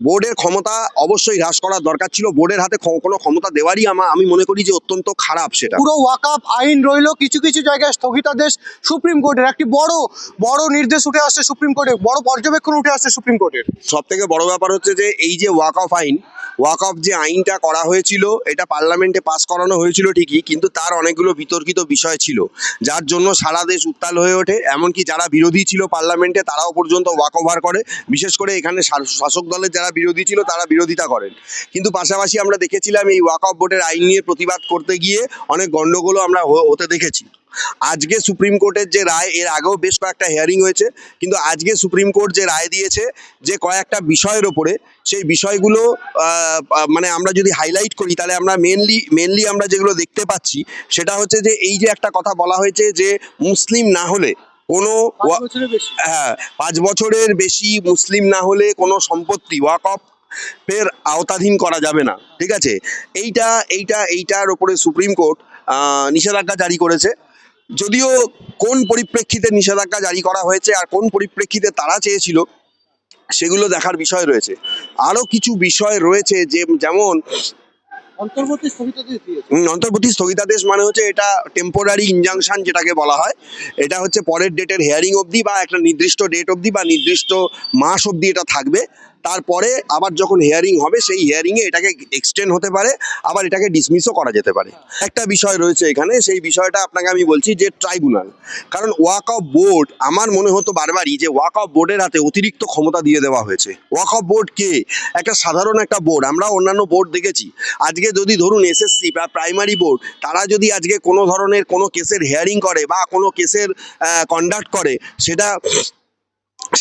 বোর্ডের ক্ষমতা অবশ্যই হ্রাস করার দরকার ছিল। বোর্ডের হাতে কোনো ক্ষমতা দেওয়ারই আমার আমি মনে করি যে অত্যন্ত খারাপ সেটা। পুরো ওয়াকআপ আইন রইল। কিছু কিছু জায়গায় স্থগিতাদেশ সুপ্রিম কোর্টের। একটি বড় বড় নির্দেশ উঠে আসছে সুপ্রিম কোর্টে বড় পর্যবেক্ষণ উঠে আসছে সুপ্রিম কোর্টের। সব থেকে বড় ব্যাপার হচ্ছে যে এই যে ওয়াক অফ আইন ওয়াক অফ যে আইনটা করা হয়েছিল এটা পার্লামেন্টে পাস করানো হয়েছিল ঠিকই কিন্তু তার অনেকগুলো বিতর্কিত বিষয় ছিল। যার জন্য সারা দেশ উত্তাল হয়ে ওঠে। এমনকি যারা বিরোধী ছিল পার্লামেন্টে তারাও পর্যন্ত ওয়াক ওভার করে। বিশেষ করে এখানে শাসক দলের যারা বিরোধী ছিল তারা বিরোধিতা করেন। কিন্তু পাশাপাশি আমরা দেখেছিলাম এই ওয়াক অফ বোর্ডের আইন নিয়ে প্রতিবাদ করতে গিয়ে অনেক গণ্ডগোলও আমরা হতে দেখেছি। আজকে সুপ্রিম কোর্টের যে রায়, এর আগেও বেশ কয়েকটা হিয়ারিং হয়েছে, কিন্তু আজকে সুপ্রিম কোর্ট যে রায় দিয়েছে, যে কয়েকটা বিষয়ের ওপরে, সেই বিষয়গুলো মানে আমরা যদি হাইলাইট করি, তাহলে আমরা মেনলি মেনলি আমরা যেগুলো দেখতে পাচ্ছি, সেটা হচ্ছে যে এই যে একটা কথা বলা হয়েছে যে মুসলিম না হলে কোনো হ্যাঁ পাঁচ বছরের বেশি মুসলিম না হলে কোনো সম্পত্তি ওয়াক অফ এর আওতাধীন করা যাবে না ঠিক আছে? এইটা এইটা এইটার ওপরে সুপ্রিম কোর্ট নিষেধাজ্ঞা জারি করেছে। যদিও কোন পরিপ্রেক্ষিতে নিষেধাজ্ঞা জারি করা হয়েছে আর কোন পরিপ্রেক্ষিতে তারা চেয়েছিল সেগুলো দেখার বিষয় রয়েছে। আরও কিছু বিষয় রয়েছে যে যেমন অন্তর্বর্তী স্থগিতাদেশ মানে হচ্ছে এটা টেম্পোরারি ইনজাংশন যেটাকে বলা হয়। এটা হচ্ছে পরের ডেটের হেয়ারিং অবধি বা একটা নির্দিষ্ট ডেট অবধি বা নির্দিষ্ট মাস অবধি এটা থাকবে। তারপরে আবার যখন হিয়ারিং হবে, সেই হিয়ারিংয়ে এটাকে এক্সটেন্ড হতে পারে, আবার এটাকে ডিসমিসও করা যেতে পারে। একটা বিষয় রয়েছে এখানে, সেই বিষয়টা আপনাকে আমি বলছি যে ট্রাইব্যুনাল কারণ ওয়াক অফ বোর্ড আমার মনে হতো বারবারই যে ওয়াক অফ বোর্ডের হাতে অতিরিক্ত ক্ষমতা দিয়ে দেওয়া হয়েছে। ওয়াক অফ বোর্ড কে? একটা সাধারণ একটা বোর্ড আমরা অন্যান্য বোর্ড দেখেছি। আজকে যদি ধরুন এসএসসি বা প্রাইমারি বোর্ড তারা যদি আজকে কোনো ধরনের কোনো কেসের হেয়ারিং করে বা কোনো কেসের কন্ডাক্ট করে, সেটা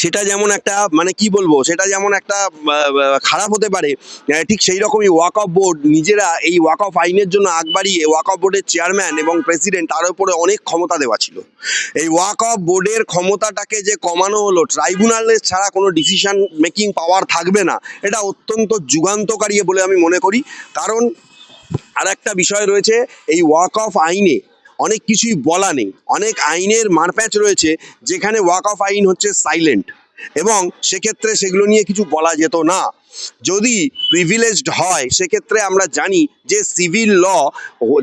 সেটা যেমন একটা মানে কি বলব, সেটা যেমন একটা খারাপ হতে পারে ঠিক সেই রকমই ওয়াক অফ বোর্ড নিজেরা এই ওয়াক অফ আইনের জন্য আগ বাড়িয়ে ওয়াক অফ বোর্ডের চেয়ারম্যান এবং প্রেসিডেন্ট তার উপরে অনেক ক্ষমতা দেওয়া ছিল। এই ওয়াক অফ বোর্ডের ক্ষমতাটাকে যে কমানো হলো ট্রাইব্যুনালের ছাড়া কোনো ডিসিশন মেকিং পাওয়ার থাকবে না, এটা অত্যন্ত যুগান্তকারী বলে আমি মনে করি। কারণ আর একটা বিষয় রয়েছে, এই ওয়াক অফ আইনে অনেক কিছুই বলা নেই। অনেক আইনের মারপ্যাচ রয়েছে, যেখানে ওয়াক অফ আইন হচ্ছে সাইলেন্ট এবং সেক্ষেত্রে সেগুলো নিয়ে কিছু বলা যেত না। যদি প্রিভিলেজড হয়, সেক্ষেত্রে আমরা জানি যে সিভিল ল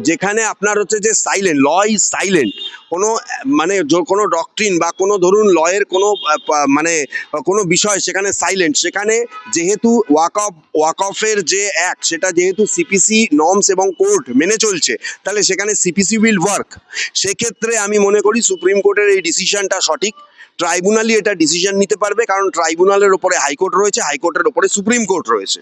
যেখানে আপনার হচ্ছে যে সাইলেন্ট ল ইজ সাইলেন্ট কোনো মানে কোনো ডকট্রিন বা কোনো ধরুন লয়ের কোনো মানে কোনো বিষয় সেখানে সাইলেন্ট সেখানে যেহেতু ওয়াক অফ ওয়াক অফের যে অ্যাক্ট সেটা যেহেতু সিপিসি নর্মস এবং কোর্ট মেনে চলছে, তাহলে সেখানে সিপিসি উইল ওয়ার্ক সেক্ষেত্রে আমি মনে করি সুপ্রিম কোর্টের এই ডিসিশনটা সঠিক। ট্রাইব্যুনালই এটা ডিসিশন নিতে পারবে, কারণ ট্রাইব্যুনালের ওপরে হাইকোর্ট রয়েছে, হাইকোর্টের ওপরে সুপ্রিম কোর্ট রয়েছে।